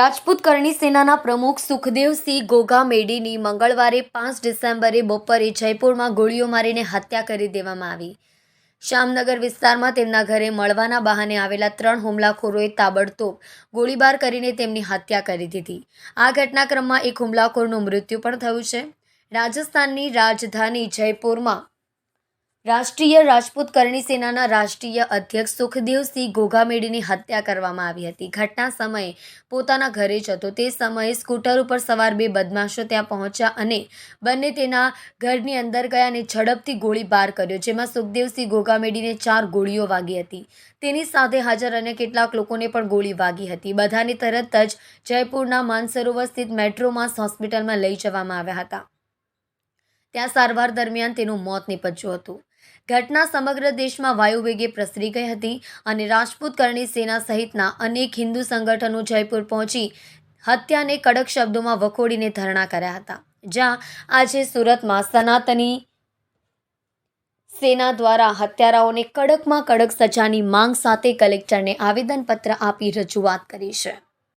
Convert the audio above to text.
રાજપૂત કરણી સેનાના પ્રમુખ સુખદેવસિંહ ગોગા મેડીની મંગળવારે પાંચ ડિસેમ્બરે બપોરે જયપુરમાં ગોળીઓ મારીને હત્યા કરી દેવામાં આવી. શ્યામનગર વિસ્તારમાં તેમના ઘરે મળવાના બહાને આવેલા ત્રણ હુમલાખોરોએ તાબડતોબ ગોળીબાર કરીને તેમની હત્યા કરી દીધી. આ ઘટનાક્રમમાં એક હુમલાખોરનું મૃત્યુ પણ થયું છે. રાજસ્થાનની રાજધાની જયપુરમાં રાષ્ટ્રીય રાજપૂત કરણી સેનાના રાષ્ટ્રીય અધ્યક્ષ સુખદેવસિંહ ઘોઘામેડીની હત્યા કરવામાં આવી હતી. ઘટના સમયે પોતાના ઘરે જ હતો. તે સમયે સ્કૂટર ઉપર સવાર બે બદમાશો ત્યાં પહોંચ્યા અને બંને તેના ઘરની અંદર ગયા અને ઝડપથી ગોળીબાર કર્યો, જેમાં સુખદેવસિંહ ગોગામેડીને ચાર ગોળીઓ વાગી હતી. તેની સાથે હાજર અન્ય કેટલાક લોકોને પણ ગોળી વાગી હતી. બધાને તરત જ જયપુરના માનસરોવર સ્થિત મેટ્રોમાસ હોસ્પિટલમાં લઈ જવામાં આવ્યા હતા. ત્યાં સારવાર દરમિયાન તેનું મોત નિપજ્યું હતું. ઘટના સમગ્ર દેશમાં વાયુવેગે પ્રસરી ગઈ હતી અને રાજપૂત કરણી સેના સહિતના અનેક હિન્દુ સંગઠનો જયપુર પહોંચી હત્યાને કડક શબ્દોમાં વખોડીને ધરણા કર્યા હતા, જ્યાં આજે સુરતમાં સનાતની સેના દ્વારા હત્યારાઓને કડકમાં કડક સજાની માંગ સાથે કલેક્ટરને આવેદનપત્ર આપી રજૂઆત કરી છે.